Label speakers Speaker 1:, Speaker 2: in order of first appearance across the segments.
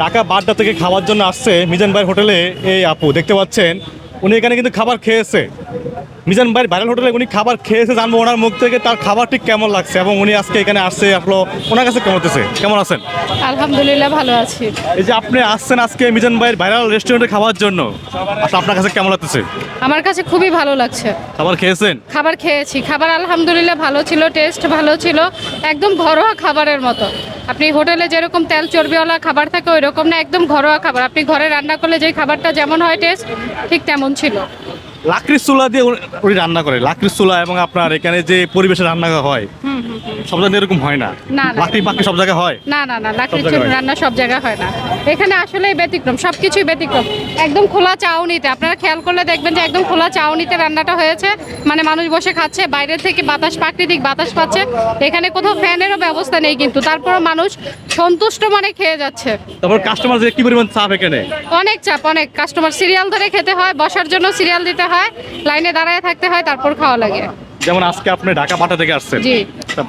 Speaker 1: ঢাকা বাড্ডা থেকে খাওয়ার জন্য আসছে মিজান ভাইয়ের হোটেলে এই আপু। দেখতে পাচ্ছেন উনি এখানে কিন্তু খাবার খেয়েছে। মিজান ভাইয়ের ভাইরাল হোটেলে উনি খাবার খেয়েছে জানব ওনার মুখ থেকে তার খাবার ঠিক কেমন লাগছে এবং উনি আজকে এখানে আসছে আপনার ওনার কাছে কেমন হতেছে কেমন আছেন?
Speaker 2: আলহামদুলিল্লাহ ভালো আছি।
Speaker 1: এই যে আপনি আসছেন আজকে মিজান ভাইয়ের ভাইরাল রেস্টুরেন্টে খাওয়ার জন্য আসলে আপনার কাছে কেমন লাগতেছে?
Speaker 2: আমার কাছে খুবই ভালো লাগছে।
Speaker 1: খাবার খেয়েছেন?
Speaker 2: খাবার খেয়েছি খাবার আলহামদুলিল্লাহ ভালো ছিল টেস্ট ভালো ছিল একদম ঘরোয়া খাবারের মতো। আপনি হোটেলে যেরকম তেল চর্বিওয়ালা খাবার থাকে ওই রকম না, একদম ঘরোয়া খাবার। আপনি ঘরে রান্না করলে যে খাবারটা যেমন হয় টেস্ট ঠিক তেমন ছিল।
Speaker 1: লাকড়ির চুলা দিয়ে উনি- রান্না করে। লাকড়ির চুলা এবং আপনার এখানে যে পরিবেশে রান্না হয়। সব জায়গায় এরকম হয় না। লাকড়ি পাকড়ি সব জায়গায় হয়?
Speaker 2: না না না লাকড়ির চুল। রান্না সব জায়গায় হয় না। এখানে আসলেই ব্যতিক্রম সব কিছুই ব্যতিক্রম। একদম খোলা চাউনিতে। আপনারা খেয়াল করলে দেখবেন যে একদম খোলা চাউনিতে রান্নাটা হয়েছে। মানে মানুষ বসে খাচ্ছে বাইরে থেকে বাতাস প্রাকৃতিক বাতাস পাচ্ছে। এখানে কোথাও ফ্যানেরও ব্যবস্থা নেই কিন্তু। তারপর মানুষ সন্তুষ্ট মানে খেয়ে যাচ্ছে।
Speaker 1: তারপর কাস্টমার যে কি পরিমাণ চাপ এখানে?
Speaker 2: অনেক চাপ অনেক। কাস্টমার সিরিয়াল ধরে খেতে হয় বসার জন্য সিরিয়াল দিতে হয়। লাইনে দাঁড়ায় থাকতে হয় তারপর খাওয়া লাগে।
Speaker 1: যেমন আজকে আপনি ঢাকা বাটা থেকে আসছেন।
Speaker 2: জি।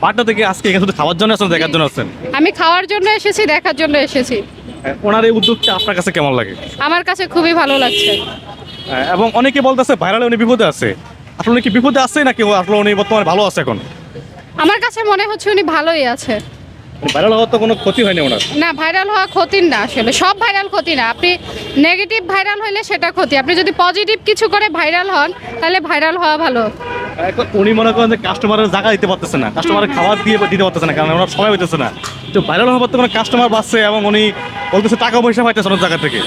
Speaker 1: বাটা থেকে আজকে এখানে শুধু খাওয়ার জন্য আসছেন দেখার জন্য আসছেন?
Speaker 2: আমি খাওয়ার জন্য এসেছি দেখার জন্য এসেছি।
Speaker 1: হ্যাঁ, ওনার এই উদ্যোগটা আপনার কাছে কেমন লাগে?
Speaker 2: আমার কাছে খুবই ভালো লাগছে।
Speaker 1: হ্যাঁ, এবং অনেকে বলতেছে ভাইরালে উনি বিপদে আছে। আসলে কি বিপদে আছে নাকি আসলে উনি বর্তমানে ভালো আছে এখন?
Speaker 2: আমার কাছে মনে হচ্ছে উনি ভালোই আছে।
Speaker 1: ভাইরাল হওয়ার তো কোনো ক্ষতি হয়নি ওনার?
Speaker 2: না ভাইরাল হওয়া ক্ষতির না আসলে সব ভাইরাল ক্ষতি না। আপনি নেগেটিভ ভাইরাল হইলে সেটা ক্ষতি। আপনি যদি পজিটিভ কিছু করে ভাইরাল হন তাহলে ভাইরাল হওয়া ভালো।
Speaker 1: এখন উনি মনে করেন যে কাস্টমারের জায়গা দিতে পারতেছে না কাস্টমারের খাবার দিয়ে দিতে পারতেছে না কারণ ওনার সময় হইতেছে না। তো ভাইরাল হওয়ার তো কোনো কাস্টমার বাড়ছে এবং উনি বলতেছে টাকা পয়সা পাইতেছে অনেক জায়গা থেকে।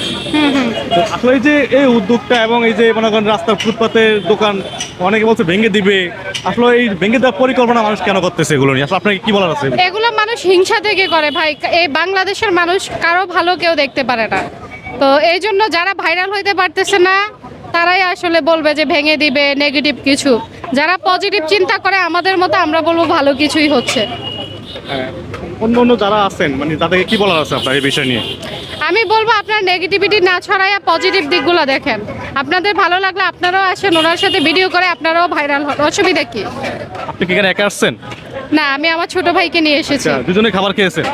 Speaker 1: তো আসলে এই যে এই উদ্যোগটা এবং এই যে মনে করেন রাস্তার ফুটপাতের দোকান অনেকে বলছে ভেঙে দিবে। আসলে এই ভেঙে দেওয়ার পরিকল্পনা মানুষ কেন করতেছে এগুলো নিয়ে? আসলে আপনাকে কি বলার আছে?
Speaker 2: এগুলো মানুষ হিংসা থেকে করে ভাই। এই বাংলাদেশের মানুষ কারও ভালো কেউ দেখতে পারে না। তো এই জন্য যারা ভাইরাল হইতে পারতেছে না তারাই আসলে বলবে যে ভেঙে দিবে নেগেটিভ কিছু। যারা পজিটিভ চিন্তা করে আমাদের মতো আমরা বলব ভালো কিছুই হচ্ছে।
Speaker 1: হ্যাঁ, অন্য অন্য যারা আছেন মানে তাদেরকে কি বলার আছে আপনার এই বিষয় নিয়ে?
Speaker 2: আমি বলব আপনার নেগেটিভিটি না ছড়াইয়া পজিটিভ দিকগুলো দেখেন। আপনাদের ভালো লাগলে আপনারাও আসেন ওনার সাথে ভিডিও করে আপনারাও ভাইরাল হন। অসুবিধা কি?
Speaker 1: আপনি কি এখানে একা আসছেন?
Speaker 2: না আমি আমার ছোট ভাইকে নিয়ে এসেছি।
Speaker 1: আচ্ছা দুজনে খাবার খেয়েছেন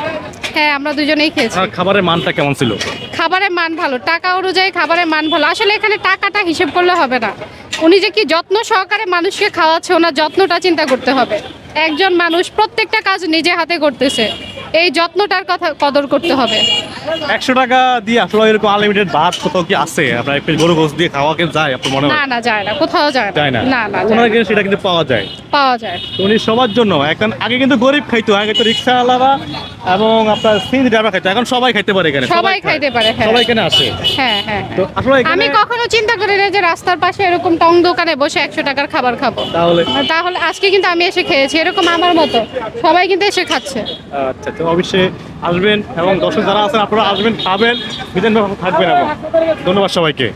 Speaker 2: হ্যাঁ আমরা দুজনেই খেয়েছি।
Speaker 1: খাবারের মানটা কেমন ছিল?
Speaker 2: খাবারের মান ভালো টাকা অনুযায়ী খাবারের মান ভালো। আসলে এখানে টাকাটা হিসেব করলে হবে না। উনি যে কি যত্ন সহকারে মানুষকে খাওয়াচ্ছে ওনার যত্নটা চিন্তা করতে হবে। একজন মানুষ প্রত্যেকটা কাজ নিজে হাতে করতেছে। এই যত্নটার কথা কদর করতে হবে।
Speaker 1: একশো টাকা দিয়ে আসলে এরকম আনলিমিটেড ভাত কোথাও কি আছে? আপনার একটু গরু গোস দিয়ে খাওয়া কি যায় আপনার মনে হয়?
Speaker 2: না না যায় না কোথাও যায়
Speaker 1: না।
Speaker 2: না। না
Speaker 1: ওনার। কিন্তু সেটা কিন্তু পাওয়া যায়।
Speaker 2: পাওয়া যায়।
Speaker 1: উনি সবার জন্য এখন আগে কিন্তু গরিব খাইতো আগে তো রিক্সাওয়ালারা এবং আপনার সিএনজি ড্রাইভার খাইতো এখন সবাই খাইতে পারে এখানে
Speaker 2: সবাই। খাইতে পারে, হ্যাঁ।
Speaker 1: সবাই এখানে আসে।
Speaker 2: হ্যাঁ হ্যাঁ।
Speaker 1: তো। আসলে
Speaker 2: আমি কখনো চিন্তা করি না যে রাস্তার পাশে এরকম টং দোকানে বসে একশো টাকার খাবার খাব।
Speaker 1: তাহলে
Speaker 2: তাহলে আজকে কিন্তু আমি এসে খেয়েছি এরকম আমার মতো। সবাই কিন্তু এসে খাচ্ছে।
Speaker 1: আচ্ছা অবশ্যই আসবেন এবং দর্শক যারা আছেন আপনারা আসবেন খাবেন বিধান থাকবেন এবং ধন্যবাদ সবাইকে।